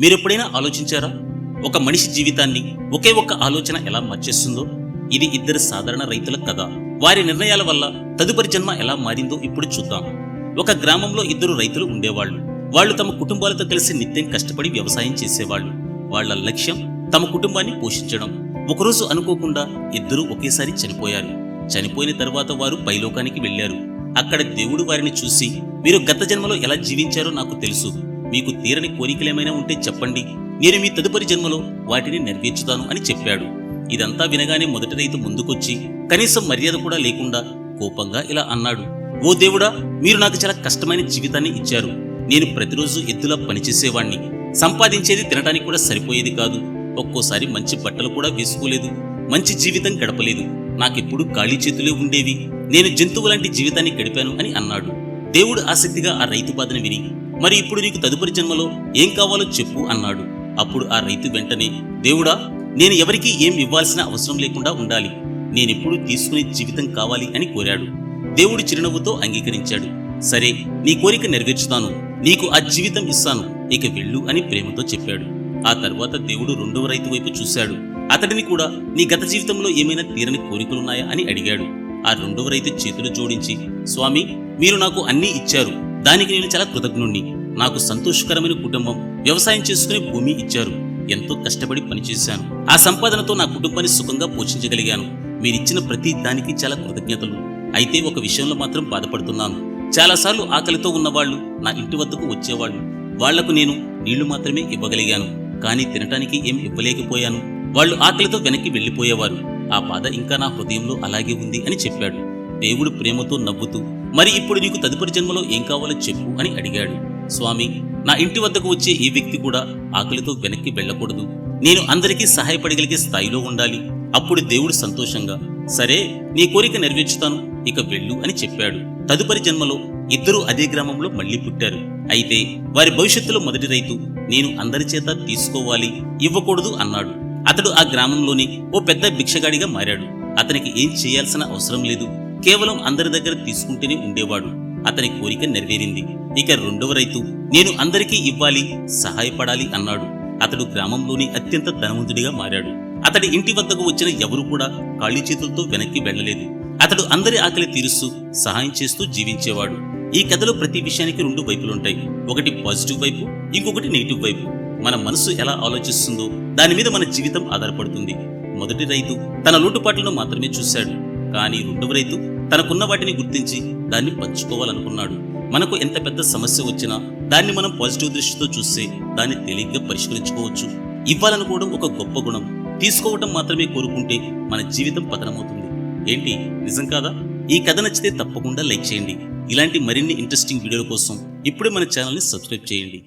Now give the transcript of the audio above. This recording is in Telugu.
మీరెప్పుడైనా ఆలోచించారా? ఒక మనిషి జీవితాన్ని ఒకే ఒక్క ఆలోచన ఎలా మార్చేస్తుందో? ఇది ఇద్దరు సాధారణ రైతుల కథ. వారి నిర్ణయాల వల్ల తదుపరి జన్మ ఎలా మారిందో ఇప్పుడు చూద్దాం. ఒక గ్రామంలో ఇద్దరు రైతులు ఉండేవాళ్ళు. వాళ్ళు తమ కుటుంబాలతో కలిసి నిత్యం కష్టపడి వ్యవసాయం చేసేవాళ్ళు. వాళ్ళ లక్ష్యం తమ కుటుంబాన్ని పోషించడం. ఒకరోజు అనుకోకుండా ఇద్దరూ ఒకేసారి చనిపోయారు. చనిపోయిన తర్వాత వారు పైలోకానికి వెళ్ళారు అక్కడ దేవుడు వారిని చూసి మీరు గత జన్మలో ఎలా జీవించారో నాకు తెలుసు. మీకు తీరని కోరికలేమైనా ఉంటే చెప్పండి. నేను మీ తదుపరి జన్మలో వాటిని నెరవేర్చుతాను అని చెప్పాడు. ఇదంతా వినగానే మొదటి రైతు ముందుకొచ్చి కనీసం మర్యాద కూడా లేకుండా కోపంగా ఇలా అన్నాడు. ఓ దేవుడా మీరు నాకు చాలా కష్టమైన జీవితాన్ని ఇచ్చారు. నేను ప్రతిరోజు ఎద్దులా పనిచేసేవాణ్ణి సంపాదించేది తినడానికి కూడా సరిపోయేది కాదు. ఒక్కోసారి మంచి బట్టలు కూడా వేసుకోలేదు. మంచి జీవితం గడపలేదు. నాకెప్పుడు ఖాళీ చేతులే ఉండేవి. నేను జంతువులాంటి జీవితాన్ని గడిపాను అని అన్నాడు. దేవుడు ఆసక్తిగా ఆ రైతు బాధను విని మరి ఇప్పుడు నీకు తదుపరి జన్మలో ఏం కావాలో చెప్పు అన్నాడు. అప్పుడు ఆ రైతు వెంటనే దేవుడా నేను ఎవరికీ ఏం ఇవ్వాల్సిన అవసరం లేకుండా ఉండాలి. నేనెప్పుడు తీసుకునే జీవితం కావాలి అని కోరాడు. దేవుడు చిరునవ్వుతో అంగీకరించాడు. సరే నీ కోరిక నెరవేర్చుతాను. నీకు ఆ జీవితం ఇస్తాను. ఇక వెళ్ళు అని ప్రేమతో చెప్పాడు. ఆ తర్వాత దేవుడు రెండవ రైతు వైపు చూశాడు. అతడిని కూడా నీ గత జీవితంలో ఏమైనా తీరని కోరికలున్నాయా? అని అడిగాడు. ఆ రెండవ రైతు చేతులు జోడించి స్వామి మీరు నాకు అన్నీ ఇచ్చారు. దానికి నేను చాలా కృతజ్ఞుణ్ణి. నాకు సంతోషకరమైన కుటుంబం వ్యవసాయం చేసుకునే భూమి ఇచ్చారు. ఎంతో కష్టపడి పనిచేశాను. ఆ సంపాదనతో నా కుటుంబాన్ని సుఖంగా పోషించగలిగాను. మీరిచ్చిన ప్రతి దానికి చాలా కృతజ్ఞతలు. అయితే ఒక విషయంలో మాత్రం బాధపడుతున్నాను. చాలాసార్లు ఆకలితో ఉన్నవాళ్ళు నా ఇంటి వద్దకు వచ్చేవాళ్ళు. వాళ్ళకు నేను నీళ్ళు మాత్రమే ఇవ్వగలిగాను. కానీ తినటానికి ఏం ఇవ్వలేకపోయాను. వాళ్ళు ఆకలితో వెనక్కి వెళ్ళిపోయేవారు ఆ బాధ ఇంకా నా హృదయంలో అలాగే ఉంది అని చెప్పాడు. దేవుడు ప్రేమతో నవ్వుతూ మరి ఇప్పుడు నీకు తదుపరి జన్మలో ఏం కావాలో చెప్పు అని అడిగాడు. స్వామి నా ఇంటి వద్దకు వచ్చే ఈ వ్యక్తి కూడా ఆకలితో వెనక్కి వెళ్ళకూడదు. నేను అందరికీ సహాయపడగలిగే స్థాయిలో ఉండాలి. అప్పుడు దేవుడు సంతోషంగా సరే నీ కోరిక నెరవేర్చుతాను ఇక వెళ్ళు అని చెప్పాడు. తదుపరి జన్మలో ఇద్దరూ అదే గ్రామంలో మళ్ళీ పుట్టారు. అయితే వారి భవిష్యత్తులో మొదటి రైతు నేను అందరి చేత తీసుకోవాలి ఇవ్వకూడదు అన్నాడు. అతడు ఆ గ్రామంలోని ఓ పెద్ద భిక్షగాడిగా మారాడు. అతనికి ఏం చేయాల్సిన అవసరం లేదు. కేవలం అందరి దగ్గర తీసుకుంటూనే ఉండేవాడు. అతని కోరిక నెరవేరింది. ఇక రెండవ రైతు నేను అందరికీ ఇవ్వాలి సహాయపడాలి అన్నాడు. అతడు గ్రామంలోని అత్యంత ధనవంతుడిగా మారాడు. అతడి ఇంటి వద్దకు వచ్చిన ఎవరు కూడా ఖాళీ చేతులతో వెనక్కి వెళ్ళలేదు. అతడు అందరి ఆకలి తీరుస్తూ సహాయం చేస్తూ జీవించేవాడు. ఈ కథలో ప్రతి విషయానికి రెండు వైపులుంటాయి. ఒకటి పాజిటివ్ వైపు ఇంకొకటి నెగిటివ్ వైపు. మన మనసు ఎలా ఆలోచిస్తుందో దాని మీద మన జీవితం ఆధారపడుతుంది. మొదటి రైతు తన లోటుపాట్లను మాత్రమే చూశాడు. కానీ రెండవ రైతు తనకున్న వాటిని గుర్తించి దాన్ని పంచుకోవాలనుకున్నాడు. మనకు ఎంత పెద్ద సమస్య వచ్చినా దాన్ని మనం పాజిటివ్ దృష్టితో చూస్తే దాన్ని తేలిగ్గా పరిష్కరించుకోవచ్చు. ఇవ్వాలనుకోవడం ఒక గొప్ప గుణం. తీసుకోవటం మాత్రమే కోరుకుంటే మన జీవితం పతనమవుతుంది. ఏంటి? నిజం కాదా? ఈ కథ నచ్చితే తప్పకుండా లైక్ చేయండి. ఇలాంటి మరిన్ని ఇంట్రెస్టింగ్ వీడియోల కోసం ఇప్పుడే మన ఛానల్ని సబ్స్క్రైబ్ చేయండి.